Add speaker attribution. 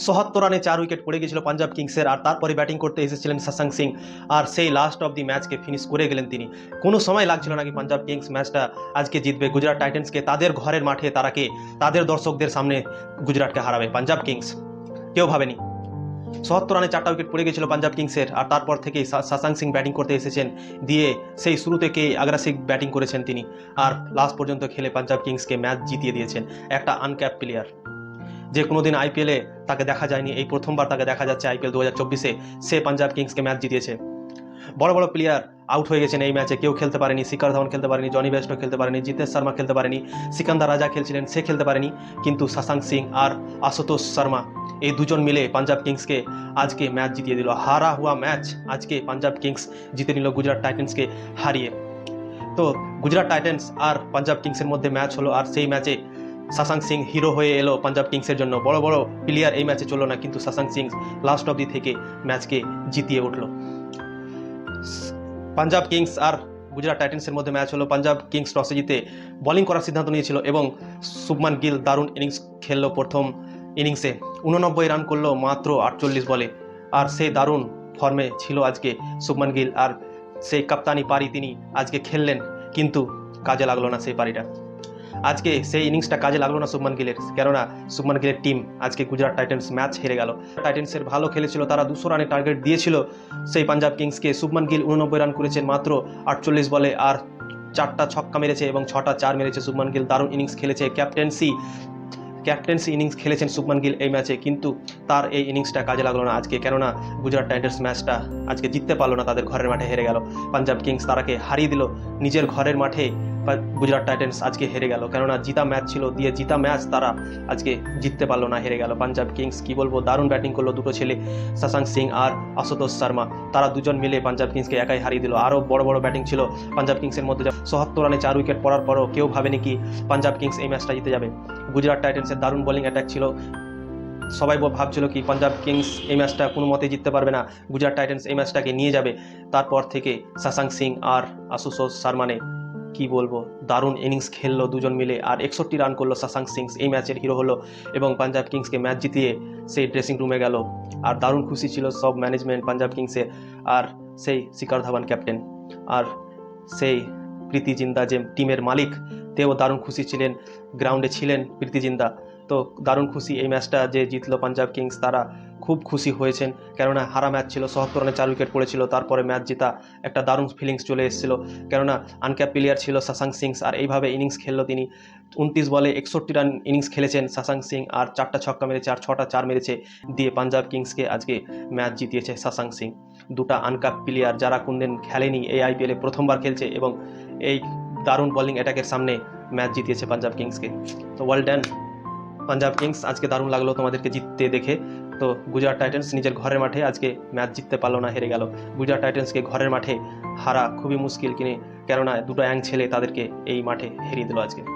Speaker 1: সহাত্তর রানে চার উইকেট পড়ে গেছিল পাঞ্জাব কিংসের, আর তারপরে ব্যাটিং করতে এসেছিলেন সাসাং সিং। আর সেই লাস্ট অফ দি ম্যাচকে ফিনিশ করে গেলেন তিনি। কোনো সময় লাগছিল নাকি পাঞ্জাব কিংস ম্যাচটা আজকে জিতবে। গুজরাট টাইটান্সকে তাদের ঘরের মাঠে তারাকে, তাদের দর্শকদের সামনে গুজরাটকে হারাবে পাঞ্জাব কিংস। কেউ ভাবেনি। সত্তর রানে চারটা উইকেট পড়ে গেছিল পাঞ্জাব কিংসের, আর তারপর থেকেই সা- সিং ব্যাটিং করতে এসেছেন। দিয়ে সেই শুরু থেকে আগ্রাসিক ব্যাটিং করেছেন তিনি। আর লাস্ট পর্যন্ত খেলে পাঞ্জাব কিংসকে ম্যাচ জিতিয়ে দিয়েছেন একটা আনক্যাপ প্লেয়ার যে কোনোদিন আইপিএলে তাকে দেখা যায়নি, এই প্রথমবার তাকে দেখা যাচ্ছে আইপিএল দু হাজার চব্বিশে, সে পাঞ্জাব কিংসকে ম্যাচ জিতিয়েছে। বড় বড় প্লেয়ার আউট হয়ে গেছেন এই ম্যাচে, কেউ খেলতে পারেনি, শিকার ধাওয়ান খেলতে পারেনি, জনি বেস্টো খেলতে পারেনি, জিতেশ শর্মা খেলতে পারেনি, সিকান্দার রাজা খেলছিলেন, সে খেলতে পারেনি, কিন্তু সাসাং সিং আর আশুতোষ শর্মা এই দুজন মিলে পাঞ্জাব কিংসকে আজকে ম্যাচ জিতিয়ে দিল। হারা হুয়া ম্যাচ আজকে পাঞ্জাব কিংস জিতে নিল গুজরাট টাইটেন্সকে হারিয়ে। তো গুজরাট টাইটেন্স আর পাঞ্জাব কিংসের মধ্যে ম্যাচ হলো, আর সেই ম্যাচে সাসাং সিং হিরো হয়ে এলো পাঞ্জাব কিংসের জন্য। বড় বড় প্লেয়ার এই ম্যাচে চলল না, কিন্তু সাসাং সিং লাস্ট অবধি থেকে ম্যাচকে জিতিয়ে উঠল। পাঞ্জাব কিংস আর গুজরাট টাইটেন্সের মধ্যে ম্যাচ হলো। পাঞ্জাব কিংস টসে জিতে বোলিং করার সিদ্ধান্ত নিয়েছিল এবং শুভমান গিল দারুণ ইনিংস খেললো প্রথম ইনিংসে উননব্বই রান করল মাত্র আটচল্লিশ বলে। আর সে দারুণ ফর্মে ছিল আজকে শুভমান গিল আর সেই কাপ্তানি পারি তিনি আজকে খেললেন, কিন্তু কাজে লাগল না সেই পারিটা। আজকে সেই ইনিংসটা কাজে লাগল না শুভমান গিলের। কেননা শুভমান গিলের টিম আজকে গুজরাট টাইটান্স ম্যাচ হেরে গেল। টাইটান্সের ভালো খেলেছিল, তারা দুশো রানের টার্গেট দিয়েছিল। সেই পাঞ্জাব কিংসকে শুভমান গিল উননব্বই রান করেছেন মাত্র আটচল্লিশ বলে, আর চারটা ছক্কা মেরেছে এবং ছটা চার মেরেছে শুভমান গিল। দারুণ ইনিংস খেলেছে। ক্যাপ্টেন্সি ক্যাপ্টেন্সি ইনিংস খেলেছেন শুভমান গিল এই ম্যাচে কিন্তু তার এই ইনিংসটা কাজে লাগল না আজকে। কেননা গুজরাট টাইটান্স ম্যাচটা আজকে জিততে পারল না, তাদের ঘরের মাঠে হেরে গেল। পাঞ্জাব কিংস তারাকে হারিয়ে দিল। নিজের ঘরের মাঠে গুজরাট টাইটেন্স আজকে হেরে গেল। কেননা জিতা ম্যাচ ছিল, দিয়ে জিতা ম্যাচ তারা আজকে জিততে পারল না, হেরে গেল। পাঞ্জাব কিংস, কি বলব, দারুণ ব্যাটিং করল দুটো ছেলে শশাঙ্ক সিং আর আশুতোষ শর্মা। তারা দুজন মিলে পাঞ্জাব কিংসকে একাই হারিয়ে দিল। আরও বড় বড় ব্যাটিং ছিল পাঞ্জাব কিংসের মধ্যে। সহাত্তর রানে চার উইকেট পড়ার পরও কেউ ভাবেনি কি পাঞ্জাব কিংস এই ম্যাচটা জিতে যাবে। গুজরাট টাইটেন্সের দারুণ বোলিং অ্যাটাক ছিল। সবাই ভাবছিল কি পাঞ্জাব কিংস এই ম্যাচটা কোনো মতে জিততে পারবে না। গুজরাট টাইটেন্স এই ম্যাচটাকে নিয়ে যাবে। তারপর থেকে শশাঙ্ক সিং আর আশুতোষ শর্মানে কি বলব? দারুণ ইনিংস খেললো দুজন মিলে আর একষট্টি রান করল শশাঙ্ক সিং এই ম্যাচের হিরো হলো এবং পাঞ্জাব কিংসকে ম্যাচ জিতিয়ে সেই ড্রেসিং রুমে গেল। আর দারুণ খুশি ছিল সব ম্যানেজমেন্ট পাঞ্জাব কিংসের আর সেই শিকার ধাবান ক্যাপ্টেন আর সেই প্রীতি জিন্দা যে টিমের মালিক, তেও দারুণ খুশি ছিলেন গ্রাউন্ডে ছিলেন প্রীতি জিন্দা। তো দারুণ খুশি এই ম্যাচটা যে জিতলো পাঞ্জাব কিংস তারা খুব খুশি হয়েছেন। কেননা হারা ম্যাচ ছিল সহত্তর রানে চার উইকেট পড়েছিল, তারপরে ম্যাচ জেতা একটা দারুণ ফিলিংস চলে এসেছিল। কেননা আনক্যাপ প্লেয়ার ছিল সাসাং সিংস আর এইভাবে ইনিংস খেললো তিনি। উনত্রিশ বলে একষট্টি রান ইনিংস খেলেছেন সাসাং সিং, আর চারটা ছক্কা মেরেছে, আর ছটা চার মেরেছে দিয়ে পাঞ্জাব কিংসকে আজকে ম্যাচ জিতিয়েছে সাসাং সিং। দুটা আনকাপ প্লেয়ার যারা কোনদিন খেলেনি, এই আইপিএলে প্রথমবার খেলছে এবং এই দারুণ বোলিং অ্যাটাকের সামনে ম্যাচ জিতিয়েছে পাঞ্জাব কিংসকে। তো ওয়ার্ল্ড ডান পাঞ্জাব কিংস, আজকে দারুণ লাগল তোমাদেরকে জিততে দেখে। তো গুজরাট টাইটেন্স নিজের ঘরের মাঠে আজকে ম্যাচ জিততে পারল না, হেরে গেল। গুজরাট টাইটেন্সকে ঘরের মাঠে হারা খুবই মুশকিল, কিনে কেননা দুটো অ্যাং ছেলে তাদেরকে এই মাঠে হেরিয়ে দিল আজকে।